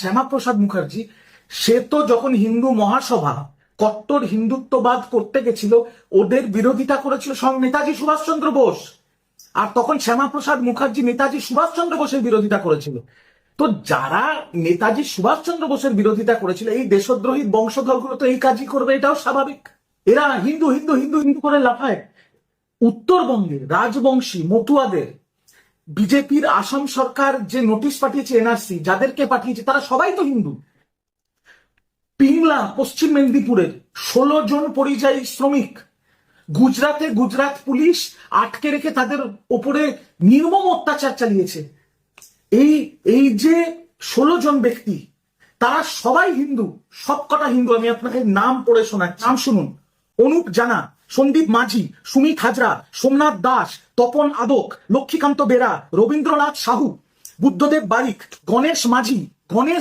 শ্যামাপ্রসাদ মুখার্জি, সে তো যখন হিন্দু মহাসভা, কট্টর হিন্দুত্ববাদ করতে গেছিল, ওদের বিরোধিতা করেছিল স্বয়ং নেতাজি সুভাষচন্দ্র বোস। আর তখন শ্যামাপ্রসাদ মুখার্জি নেতাজি সুভাষচন্দ্র বোসের বিরোধিতা করেছিল। তো যারা নেতাজি সুভাষচন্দ্র বোসের বিরোধিতা করেছিল, এই দেশদ্রোহী বংশধরগুলো তো এই কাজই করবে, এটাও স্বাভাবিক। এরা হিন্দু হিন্দু হিন্দু হিন্দু করে লাফায়। উত্তরবঙ্গে রাজবংশী মতুয়াদের বিজেপির আসাম সরকার যে নোটিশ পাঠিয়েছে এনআরসি, যাদেরকে পাঠিয়েছে, তারা সবাই তো হিন্দু। পিংলা, পশ্চিম মেদিনীপুরের ষোলো জন পরিযায়ী শ্রমিক, গুজরাটে গুজরাট পুলিশ আটকে রেখে তাদের ওপরে নির্মম অত্যাচার চালিয়েছে। এই এই যে ষোলো জন ব্যক্তি, তারা সবাই হিন্দু, সবকটা হিন্দু, আমি আপনাকে নাম পড়ে শোনাই নাম শুনুন, অনুপ জানা সন্দীপ মাঝি, সুমিত হাজরা, সোমনাথ দাস, তপন আদক, লক্ষ্মীকান্ত বেরা, রবীন্দ্রনাথ সাহু, বুদ্ধদেব বারিক, গণেশ মাঝি, গণেশ